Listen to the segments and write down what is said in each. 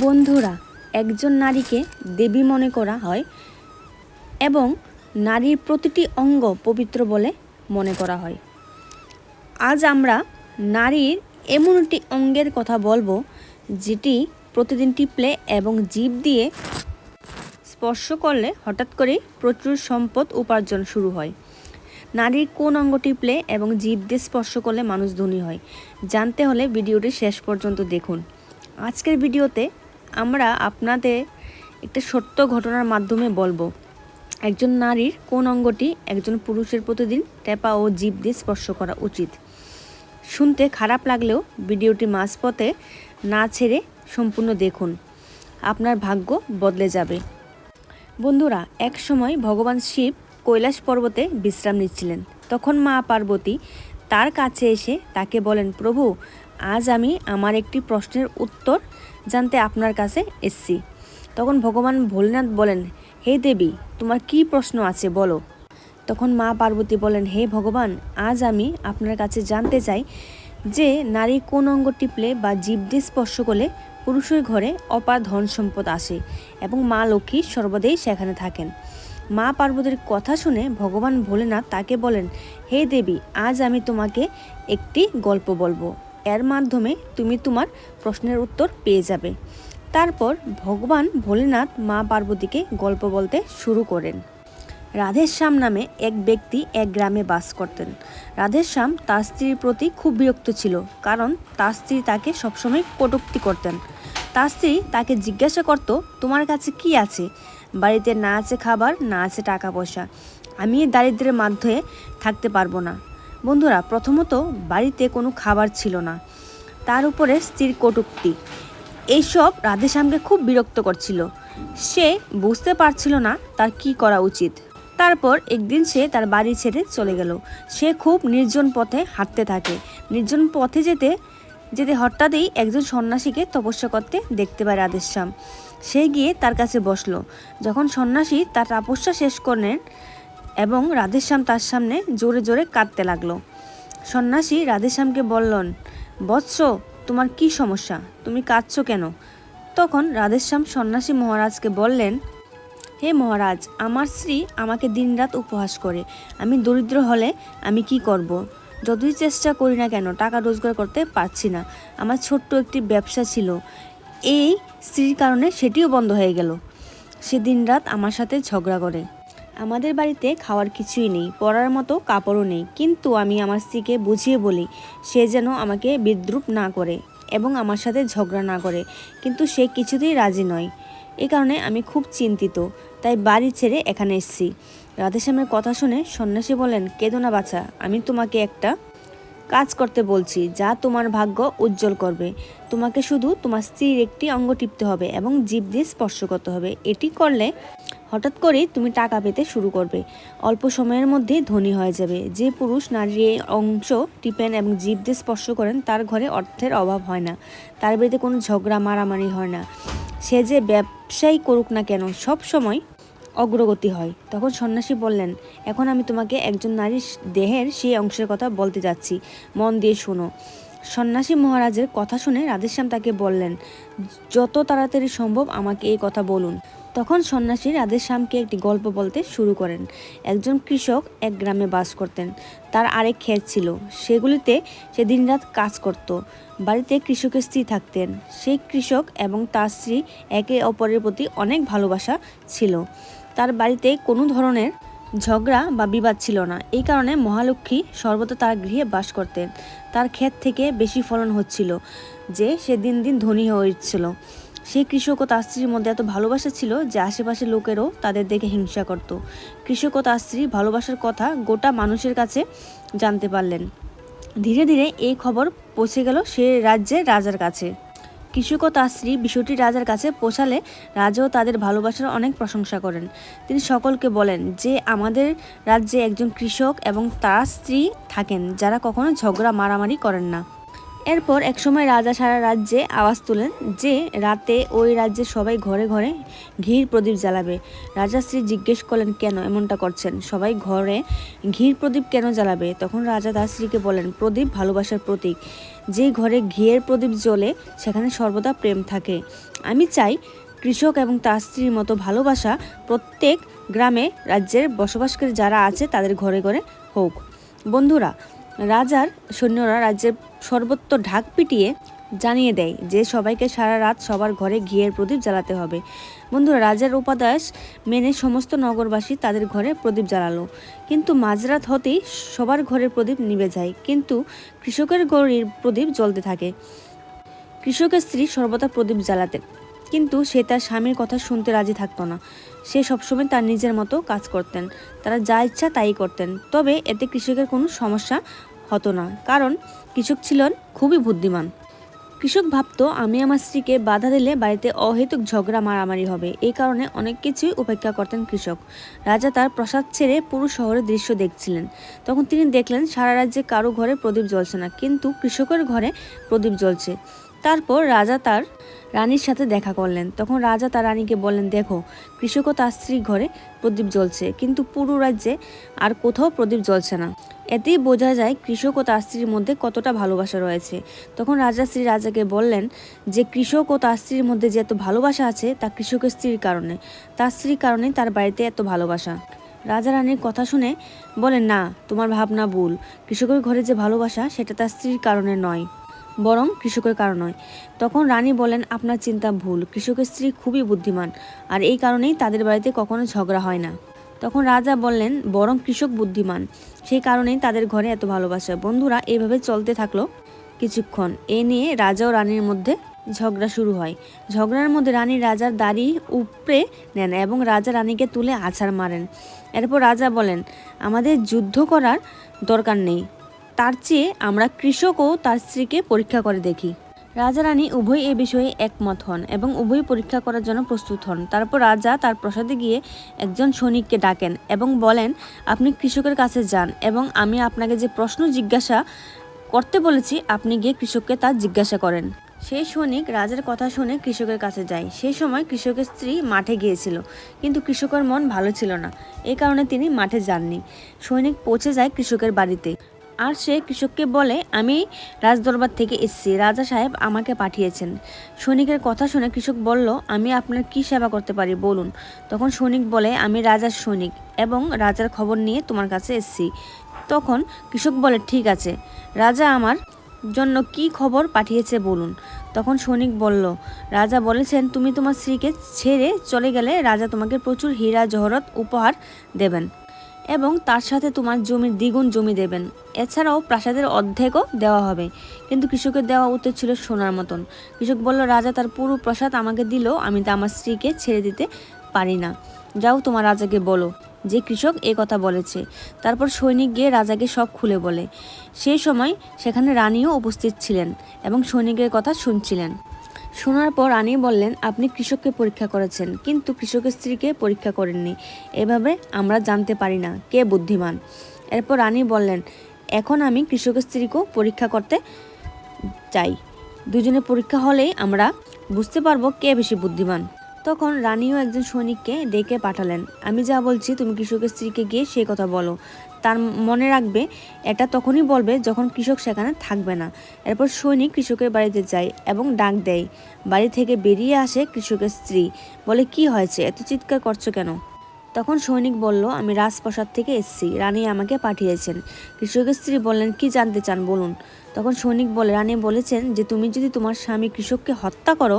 বন্ধুরা, একজন নারীকে দেবী মনে করা হয় এবং নারীর প্রতিটি অঙ্গ পবিত্র বলে মনে করা হয়। আজ আমরা নারীর এমন একটি অঙ্গের কথা বলব, যেটি প্রতিদিন টিপলে এবং জীব দিয়ে স্পর্শ করলে হঠাৎ করেই প্রচুর সম্পদ উপার্জন শুরু হয়। নারীর কোন অঙ্গ টিপলে এবং জীব দিয়ে স্পর্শ করলে মানুষ ধনী হয়, জানতে হলে ভিডিওটি শেষ পর্যন্ত দেখুন। আজকের ভিডিওতে আমরা আপনাদের একটা সত্য ঘটনার মাধ্যমে বলব। একজন নারীর কোন অঙ্গটি একজন পুরুষের প্রতিদিন টেপা ও জীব দিয়ে স্পর্শ করা উচিত? শুনতে খারাপ লাগলেও ভিডিওটি মাঝপথে না ছেড়ে সম্পূর্ণ দেখুন। আপনার ভাগ্য বদলে যাবে। বন্ধুরা, এক সময় ভগবান শিব কৈলাস পর্বতে বিশ্রাম নিচ্ছিলেন। তখন মা পার্বতী তার কাছে এসে তাকে বলেন, প্রভু আজ আমি আমার একটি প্রশ্নের উত্তর জানতে আপনার কাছে এসছি। তখন ভগবান ভোলেনাথ বলেন, হে দেবী, তোমার কি প্রশ্ন আছে বলো? তখন মা পার্বতী বলেন, হে ভগবান, আজ আমি আপনার কাছে জানতে চাই যে নারী কোন অঙ্গ টিপলে বা জীব দিয়ে স্পর্শ করলে পুরুষের ঘরে অপার ধন সম্পদ আসে এবং মা লক্ষ্মী সর্বদাই সেখানে থাকেন? মা পার্বতীর কথা শুনে ভগবান ভোলেনাথ তাকে বলেন, হে দেবী, আজ আমি তোমাকে একটি গল্প বলব। এর মাধ্যমে তুমি তোমার প্রশ্নের উত্তর পেয়ে যাবে। তারপর ভগবান ভোলেনাথ মা পার্বতীকে গল্প বলতে শুরু করেন। রাধেশ্যাম নামে এক ব্যক্তি এক গ্রামে বাস করতেন। রাধেশ্যাম তার স্ত্রীর প্রতি খুব বিরক্ত ছিল, কারণ তার স্ত্রী তাকে সবসময় কটুক্তি করতেন। তার স্ত্রী তাকে জিজ্ঞাসা করত, তোমার কাছে কি আছে? বাড়িতে না আছে খাবার, না আছে টাকা পয়সা। আমি দারিদ্রের মাধ্যমে থাকতে পারব না। বন্ধুরা, প্রথমত বাড়িতে কোনো খাবার ছিল না। তার উপরে স্ত্রীর কটূক্তি। এইসব রাধেশ্যামকে খুব বিরক্ত করছিল। সে বুঝতে পারছিল না তার কি করা উচিত। তারপর একদিন সে তার বাড়ি ছেড়ে চলে গেল। সে খুব নির্জন পথে হাঁটতে থাকে। নির্জন পথে যেতে যেতে হঠাৎই একজন সন্ন্যাসীকে তপস্যা করতে দেখতে পায় রাধেশ্যাম। সে গিয়ে তার কাছে বসল। যখন সন্ন্যাসী তার তপস্যা শেষ করলেন এবং রাধেশ্যাম তার সামনে জোরে জোরে কাঁদতে লাগল। সন্ন্যাসী রাধেশ্যামকে বললেন, বৎস, তোমার কি সমস্যা? তুমি কাঁদছো কেন? তখন রাধেশ্যাম সন্ন্যাসী মহারাজকে বললেন, হে মহারাজ, আমার স্ত্রী আমাকে দিনরাত উপহাস করে। আমি দরিদ্র হলে আমি কি করব। যতই চেষ্টা করি না কেন, টাকা রোজগার করতে পারছি না। আমার ছোট্ট একটি ব্যবসা ছিল। এই স্ত্রীর কারণে সেটিও বন্ধ হয়ে গেল। সে দিনরাত আমার সাথে ঝগড়া করে। আমাদের বাড়িতে খাওয়ার কিছুই নেই, পরার মতো কাপড়ও নেই। কিন্তু আমি আমার স্ত্রীকে বুঝিয়ে বলি, সে যেন আমাকে বিদ্রুপ না করে এবং আমার সাথে ঝগড়া না করে। কিন্তু সে কিছুতেই রাজি নয়। এ কারণে আমি খুব চিন্তিত, তাই বাড়ি ছেড়ে এখানে এসেছি। রাধেশ্যামের কথা শুনে সন্ন্যাসী বলেন, কেঁদো না বাছা, আমি তোমাকে একটা কাজ করতে বলছি, যা তোমার ভাগ্য উজ্জ্বল করবে। তোমাকে শুধু তোমার স্ত্রীর একটি অঙ্গ টিপতে হবে এবং জীব দিয়ে স্পর্শ করতে হবে। এটি করলে হঠাৎ করেই তুমি টাকা পেতে শুরু করবে। অল্প সময়ের মধ্যে ধনী হয়ে যাবে। যে পুরুষ নারীর এই অংশ টিপেন এবং জীব দিয়ে স্পর্শ করেন, তার ঘরে অর্থের অভাব হয় না। তার বাড়িতে কোনো ঝগড়া, মারামারি হয় না। সে যে ব্যবসায়ী করুক না কেন, সব সময় অগ্রগতি হয়। তখন সন্ন্যাসী বললেন, এখন আমি তোমাকে একজন নারীর দেহের সেই অংশের কথা বলতে যাচ্ছি। মন দিয়ে শোনো। সন্ন্যাসী মহারাজের কথা শুনে রাধেশ্যাম তাকে বললেন, যত তাড়াতাড়ি সম্ভব আমাকে এই কথা বলুন। তখন সন্ন্যাসী রাধেশ্যামকে একটি গল্প বলতে শুরু করেন। একজন কৃষক এক গ্রামে বাস করতেন। তার আরেক ক্ষেত ছিল। সেগুলিতে সে দিনরাত কাজ করত। বাড়িতে কৃষকের স্ত্রী থাকতেন। সেই কৃষক এবং তার স্ত্রী একে অপরের প্রতি অনেক ভালোবাসা ছিল। তার বাড়িতে কোনো ধরনের ঝগড়া বা বিবাদ ছিল না। এই কারণে মহালক্ষ্মী সর্বদা তার গৃহে বাস করতেন। তার ক্ষেত থেকে বেশি ফলন হচ্ছিল, যে সে দিন দিন ধনী হয়ে উঠছিল। সেই কৃষক ও তার স্ত্রীর মধ্যে এত ভালোবাসা ছিল যে আশেপাশের লোকেরও তাদের দেখে হিংসা করত। কৃষক ও তার স্ত্রী ভালোবাসার কথা গোটা মানুষের কাছে জানতে পারলেন। ধীরে ধীরে এই খবর পৌঁছে গেল সে রাজ্যের রাজার কাছে। কৃষক ও তার স্ত্রী বিষয়টি রাজার কাছে পৌঁছালে রাজাও তাদের ভালোবাসার অনেক প্রশংসা করেন। তিনি সকলকে বলেন যে, আমাদের রাজ্যে একজন কৃষক এবং তার স্ত্রী থাকেন যারা কখনো ঝগড়া মারামারি করেন না। এরপর একসময় রাজা সারা রাজ্যে আওয়াজ তোলেন যে রাতে ওই রাজ্যের সবাই ঘরে ঘরে ঘির প্রদীপ জ্বালাবে। রাজা স্ত্রী জিজ্ঞেস করলেন, কেন এমনটা করছেন? সবাই ঘরে ঘির প্রদীপ কেন জ্বালাবে? তখন রাজা তার স্ত্রীকে বলেন, প্রদীপ ভালোবাসার প্রতীক। যে ঘরে ঘিয়ের প্রদীপ জ্বলে, সেখানে সর্বদা প্রেম থাকে। আমি চাই কৃষক এবং তার স্ত্রীর মতো ভালোবাসা প্রত্যেক গ্রামে রাজ্যের বসবাসকারী যারা আছে, তাদের ঘরে ঘরে হোক। বন্ধুরা, রাজার সৈন্যরা রাজ্যের সর্বত্র ঢাক পিটিয়ে জানিয়ে দেয় যে সবাইকে সারা রাত সবার ঘরে ঘিয়ের প্রদীপ জ্বালাতে হবে। বন্ধুরা, রাজার উপাদেশ মেনে সমস্ত নগরবাসী তাদের ঘরে প্রদীপ জ্বালালো। কিন্তু মাঝরাত হতেই সবার ঘরের প্রদীপ নিভে যায়। কিন্তু কৃষকের ঘরের প্রদীপ জ্বলতে থাকে। কৃষকের স্ত্রী সর্বদা প্রদীপ জ্বালাতেন কিন্তু সে তার স্বামীর কথা শুনতে রাজি থাকতো না। সে সবসময় তার নিজের মতো কাজ করতেন। তারা যা ইচ্ছা তাই করতেন। তবে এতে কৃষকের কোনো সমস্যা হতো না। কারণ কৃষক ছিলেন খুবই বুদ্ধিমান। কৃষক ভাবতো, আমি আমার স্ত্রীকে বাধা দিলে বাড়িতে অহেতুক ঝগড়া মারামারি হবে। এই কারণে অনেক কিছুই উপেক্ষা করতেন কৃষক। রাজা তার প্রসাদ ছেড়ে পুরো শহরের দৃশ্য দেখছিলেন। তখন তিনি দেখলেন, সারা রাজ্যে কারও ঘরে প্রদীপ জ্বলছে না, কিন্তু কৃষকের ঘরে প্রদীপ জ্বলছে। তারপর রাজা তার রানীর সাথে দেখা করলেন। তখন রাজা তার রানীকে বললেন, দেখো কৃষক তার স্ত্রী ঘরে প্রদীপ জ্বলছে, কিন্তু পুরো রাজ্যে আর কোথাও প্রদীপ জ্বলছে না। এতেই বোঝা যায় কৃষক ও তার স্ত্রীর মধ্যে কতটা ভালোবাসা রয়েছে। তখন রাজা স্ত্রী রাজাকে বললেন যে, কৃষক ও তার স্ত্রীর মধ্যে যে এত ভালোবাসা আছে, তা কৃষকের স্ত্রীর কারণে। তার স্ত্রীর কারণে তার বাড়িতে এত ভালোবাসা। রাজা রানীর কথা শুনে বলেন, না, তোমার ভাবনা ভুল। কৃষকের ঘরে যে ভালোবাসা, সেটা তার স্ত্রীর কারণে নয়, বরং কৃষকের কারণ নয়। তখন রানী বলেন, আপনার চিন্তা ভুল। কৃষকের স্ত্রী খুবই বুদ্ধিমান, আর এই কারণেই তাদের বাড়িতে কখনো ঝগড়া হয় না। তখন রাজা বললেন, বরং কৃষক বুদ্ধিমান। সেই কারণেই তাদের ঘরে এত ভালোবাসা। বন্ধুরা, এভাবে চলতে থাকল কিছুক্ষণ। এ নিয়ে রাজা ও রানীর মধ্যে ঝগড়া শুরু হয়। ঝগড়ার মধ্যে রানী রাজার দাড়ি উপড়ে নেন এবং রাজা রানীকে তুলে আছাড় মারেন। এরপর রাজা বলেন, আমাদের যুদ্ধ করার দরকার নেই। তার চেয়ে আমরা কৃষক ও তার স্ত্রীকে পরীক্ষা করে দেখি। রাজা রানী উভয় এ বিষয়ে একমত হন এবং উভয় পরীক্ষা করার জন্য প্রস্তুত হন। তারপর রাজা তার প্রসাদে গিয়ে একজন সৈনিককে ডাকেন এবং বলেন, আপনি কৃষকের কাছে যান এবং আমি আপনাকে যে প্রশ্ন জিজ্ঞাসা করতে বলেছি, আপনি গিয়ে কৃষককে তা জিজ্ঞাসা করেন। সেই সৈনিক রাজার কথা শুনে কৃষকের কাছে যায়। সেই সময় কৃষকের স্ত্রী মাঠে গিয়েছিল, কিন্তু কৃষকের মন ভালো ছিল না। এই কারণে তিনি মাঠে যাননি। সৈনিক পৌঁছে যায় কৃষকের বাড়িতে। আর সে কৃষককে বলে, আমি রাজদরবার থেকে এসেছি। রাজা সাহেব আমাকে পাঠিয়েছেন। সৈনিকের কথা শুনে কৃষক বলল, আমি আপনার কি সেবা করতে পারি? বলুন। তখন সৈনিক বলে, আমি রাজার সৈনিক এবং রাজার খবর নিয়ে তোমার কাছে এসেছি। তখন কৃষক বলে, ঠিক আছে। রাজা আমার জন্য কি খবর পাঠিয়েছে বলুন। তখন সৈনিক বলল, রাজা বলেছেন, তুমি তোমার স্ত্রীকে ছেড়ে চলে গেলে রাজা তোমাকে প্রচুর হীরা, জহরত, উপহার দেবেন। এবং তার সাথে তোমার জমির দ্বিগুণ জমি দেবেন। এছাড়াও প্রাসাদের অর্ধেকও দেওয়া হবে। কিন্তু কৃষকের দেওয়া উত্তর ছিল সোনার মতন। কৃষক বলল, রাজা তার পুরো প্রাসাদ আমাকে দিলেও আমি তা আমার স্ত্রীকে ছেড়ে দিতে পারি না। যাও তোমার রাজাকে বলো। যে কৃষক এ কথা বলেছে, তারপর সৈনিক গিয়ে রাজাকে সব খুলে বলে। সেই সময় সেখানে রানীও উপস্থিত ছিলেন এবং সৈনিকের কথা শুনছিলেন। শোনার পর রানী বললেন, আপনি কৃষককে পরীক্ষা করেছেন, কিন্তু কৃষকের স্ত্রীকে পরীক্ষা করেননি। এভাবে আমরা জানতে পারি না, কে বুদ্ধিমান? এরপর রানী বললেন, এখন আমি কৃষকের স্ত্রীকেও পরীক্ষা করতে চাই। দুজনে পরীক্ষা হলেই আমরা বুঝতে পারব কে বেশি বুদ্ধিমান। তখন রানীও একজন সৈনিককে ডেকে পাঠালেন, আমি যা বলছি, তুমি কৃষকের স্ত্রীকে গিয়ে সেই কথা বলো। তার মনে রাখবে, এটা তখনই বলবে যখন কৃষক সেখানে থাকবে না। এরপর সৈনিক কৃষকের বাড়িতে যায় এবং ডাক দেয়, বাড়ি থেকে বেরিয়ে আসে কৃষকের স্ত্রী। বলে, কি হয়েছে? এত চিৎকার করছ কেন? তখন সৈনিক বলল, আমি রাজপ্রসাদ থেকে এসেছি। রানী আমাকে পাঠিয়েছেন। কৃষকের স্ত্রী বললেন, কি জানতে চান বলুন? তখন সৈনিক বলে, রানী বলেছেন যে, তুমি যদি তোমার স্বামী কৃষককে হত্যা করো,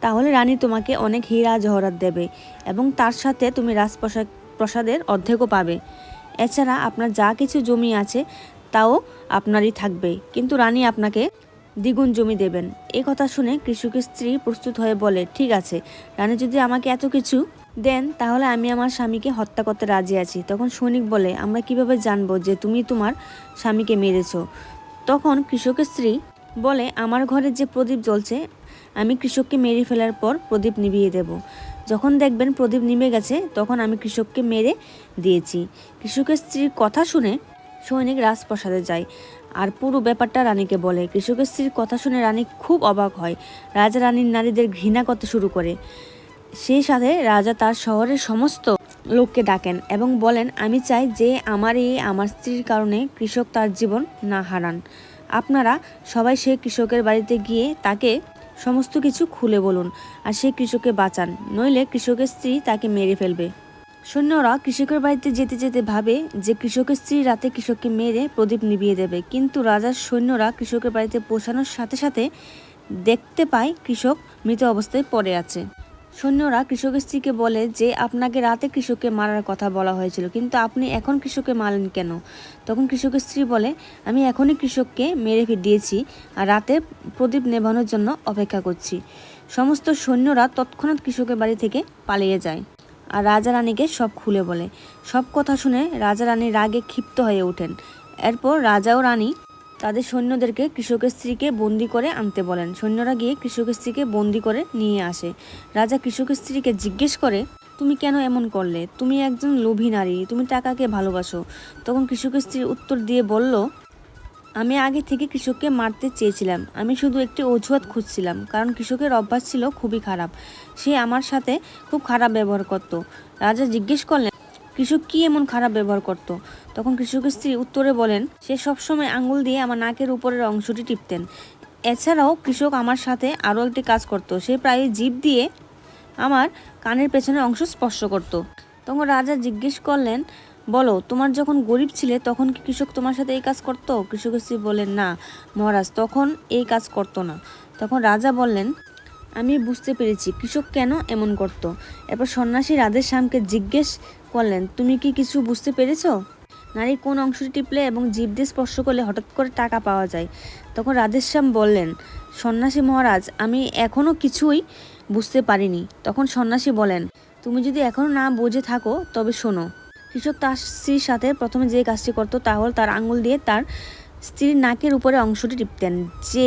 তাহলে রানী তোমাকে অনেক হীরা জহরাত দেবে এবং তার সাথে তুমি রাজপ্রসাদ, প্রসাদের অর্ধেকও পাবে। এছাড়া আপনার যা কিছু জমি আছে, তাও আপনারই থাকবে। কিন্তু রানী আপনাকে দ্বিগুণ জমি দেবেন। এই কথা শুনে কৃষকের স্ত্রী প্রস্তুত হয়ে বলে, ঠিক আছে, রানী যদি আমাকে এত কিছু দেন, তাহলে আমি আমার স্বামীকে হত্যা করতে রাজি আছি। তখন সৈনিক বলে, আমরা কীভাবে জানব যে তুমি তোমার স্বামীকে মেরেছো? তখন কৃষকের স্ত্রী বলে, আমার ঘরে যে প্রদীপ জ্বলছে, আমি কৃষককে মেরে ফেলার পর প্রদীপ নিভিয়ে দেব। যখন দেখবেন প্রদীপ নিভে গেছে, তখন আমি কৃষককে মেরে দিয়েছি। কৃষকের স্ত্রীর কথা শুনে সৈনিক রাজপ্রসাদে যায়। আর পুরো ব্যাপারটা রানীকে বলে। কৃষকের স্ত্রীর কথা শুনে রানী খুব অবাক হয়। রাজা রানীর নারীদের ঘৃণা করতে শুরু করে। সেই সাথে রাজা তার শহরের সমস্ত লোককে ডাকেন এবং বলেন, আমি চাই যে আমার এই আমার স্ত্রীর কারণে কৃষক তার জীবন না হারান। আপনারা সবাই সেই কৃষকের বাড়িতে গিয়ে তাকে সমস্ত কিছু খুলে বলুন আর সেই কৃষককে বাঁচান। নইলে কৃষকের স্ত্রী তাকে মেরে ফেলবে। সৈন্যরা কৃষকের বাড়িতে যেতে যেতে ভাবে যে কৃষকের স্ত্রী রাতে কৃষককে মেরে প্রদীপ নিভিয়ে দেবে। কিন্তু রাজার সৈন্যরা কৃষকের বাড়িতে পৌঁছানোর সাথে সাথে দেখতে পায় কৃষক মৃত অবস্থায় পড়ে আছে। সৈন্যরা কৃষকের স্ত্রীকে বলে যে, আপনাকে রাতে কৃষককে মারার কথা বলা হয়েছিল, কিন্তু আপনি এখন কৃষককে মারলেন কেন? তখন কৃষকের স্ত্রী বলে, আমি এখনই কৃষককে মেরে দিয়েছি আর রাতে প্রদীপ নেভানোর জন্য অপেক্ষা করছি। সমস্ত সৈন্যরা তৎক্ষণাৎ কৃষকের বাড়ি থেকে পালিয়ে যায়। আর রাজা রানীকে সব খুলে বলে। সব কথা শুনে রাজা রানী রাগে ক্ষিপ্ত হয়ে ওঠেন। এরপর রাজা ও রানী তাদের সৈন্যদেরকে কৃষকের স্ত্রীকে বন্দি করে আনতে বলেন। সৈন্যরা গিয়ে কৃষকের স্ত্রীকে বন্দি করে নিয়ে আসে। রাজা কৃষকের স্ত্রীকে জিজ্ঞেস করে, তুমি কেন এমন করলে? তুমি একজন লোভী নারী। তুমি টাকাকে ভালোবাসো। তখন কৃষকের স্ত্রী উত্তর দিয়ে বলল আমি আগে থেকে কৃষককে মারতে চেয়েছিলাম। আমি শুধু একটি অজুহাত খুঁজছিলাম, কারণ কৃষকের অভ্যাস ছিল খুবই খারাপ। সে আমার সাথে খুব খারাপ ব্যবহার করত। রাজা জিজ্ঞেস করলেন, কৃষক কি এমন খারাপ ব্যবহার করত? তখন কৃষকের স্ত্রী উত্তরে বলেন, সে সবসময় আঙুল দিয়ে আমার নাকের উপরের অংশটি টিপতেন। এছাড়াও কৃষক আমার সাথে আরও একটি কাজ করত। সে প্রায় জিভ দিয়ে আমার কানের পেছনের অংশ স্পর্শ করত। তখন রাজা জিজ্ঞেস করলেন বলো, তোমার যখন গরিব ছিলে, তখন কি কৃষক তোমার সাথে এই কাজ করতো? কৃষকের স্ত্রী বললেন, না, মহারাজ, তখন এই কাজ করতো না। তখন রাজা বললেন, আমি বুঝতে পেরেছি, কৃষক কেন এমন করত? এরপর সন্ন্যাসী রাধের শ্যামকে জিজ্ঞেস করলেন, তুমি কি কিছু বুঝতে পেরেছ? নারী কোন অংশটি টিপলে এবং জীব দিয়ে স্পর্শ করলে হঠাৎ করে টাকা পাওয়া যায়? তখন রাধেশ্যাম বললেন, সন্ন্যাসী মহারাজ, আমি এখনও কিছুই বুঝতে পারিনি। তখন সন্ন্যাসী বলেন, তুমি যদি এখনও না বুঝে থাকো, তবে শোনো। কৃষক তার স্ত্রীর সাথে প্রথমে যে কাজটি করতো তা হল তার আঙুল দিয়ে তার স্ত্রীর নাকের উপরে অংশটি টিপতেন। যে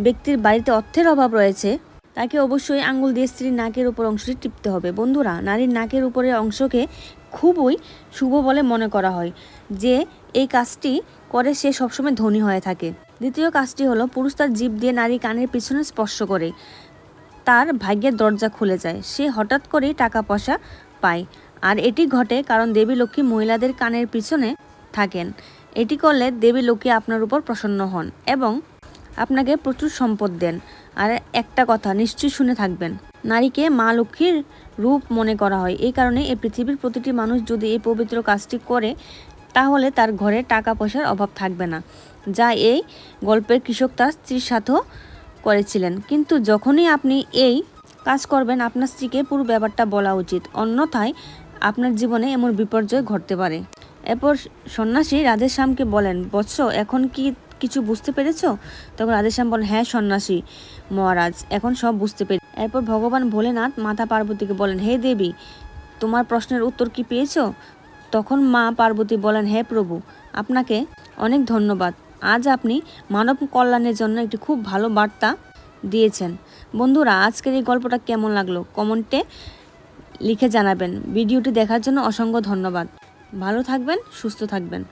ব্যক্তির বাড়িতে অর্থের অভাব রয়েছে, তাকে অবশ্যই আঙুল দিয়ে স্ত্রীর নাকের উপর অংশটি টিপতে হবে। বন্ধুরা, নারীর নাকের উপরের অংশকে খুবই শুভ বলে মনে করা হয়। যে এই কাজটি করে সে সবসময় ধনী হয়ে থাকে। দ্বিতীয় কাজটি হলো পুরুষ তার জীব দিয়ে নারী কানের পিছনে স্পর্শ করে। তার ভাগ্যের দরজা খুলে যায়। সে হঠাৎ করেই টাকা পয়সা পায়। আর এটি ঘটে কারণ দেবী লক্ষ্মী মহিলাদের কানের পিছনে থাকেন। এটি করলে দেবী লক্ষ্মী আপনার উপর প্রসন্ন হন এবং আপনাকে প্রচুর সম্পদ দেন। আর একটা কথা, নিশ্চয়ই শুনে থাকবেন, নারীকে মা লক্ষ্মীর রূপ মনে করা হয়। এই কারণে এই পৃথিবীর প্রতিটি মানুষ যদি এই পবিত্র কাজটি করে, তাহলে তার ঘরে টাকা পয়সার অভাব থাকবে না, যা এই গল্পের কৃষক তার স্ত্রীর সাথেও করেছিলেন। কিন্তু যখনই আপনি এই কাজ করবেন, আপনার স্ত্রীকে পুরো ব্যাপারটা বলা উচিত। অন্যথায় আপনার জীবনে এমন বিপর্যয় ঘটতে পারে। এরপর সন্ন্যাসী রাধেশ্যামকে বলেন, বৎস, এখন কি কিছু বুঝতে পেরেছ? তখন রাধেশ্যাম বলেন হ্যাঁ সন্ন্যাসী মহারাজ, এখন সব বুঝতে পেরে এরপর ভগবান ভোলেনাথ মাতা পার্বতীকে বলেন, হে দেবী, তোমার প্রশ্নের উত্তর কি পেয়েছ? তখন মা পার্বতী বলেন, হে প্রভু, আপনাকে অনেক ধন্যবাদ। আজ আপনি মানব কল্যাণের জন্য একটি খুব ভালো বার্তা দিয়েছেন। বন্ধুরা, আজকের এই গল্পটা কেমন লাগল? কমেন্টে লিখে জানাবেন। ভিডিওটি দেখার জন্য অসংখ্য ধন্যবাদ। ভালো থাকবেন সুস্থ থাকবেন।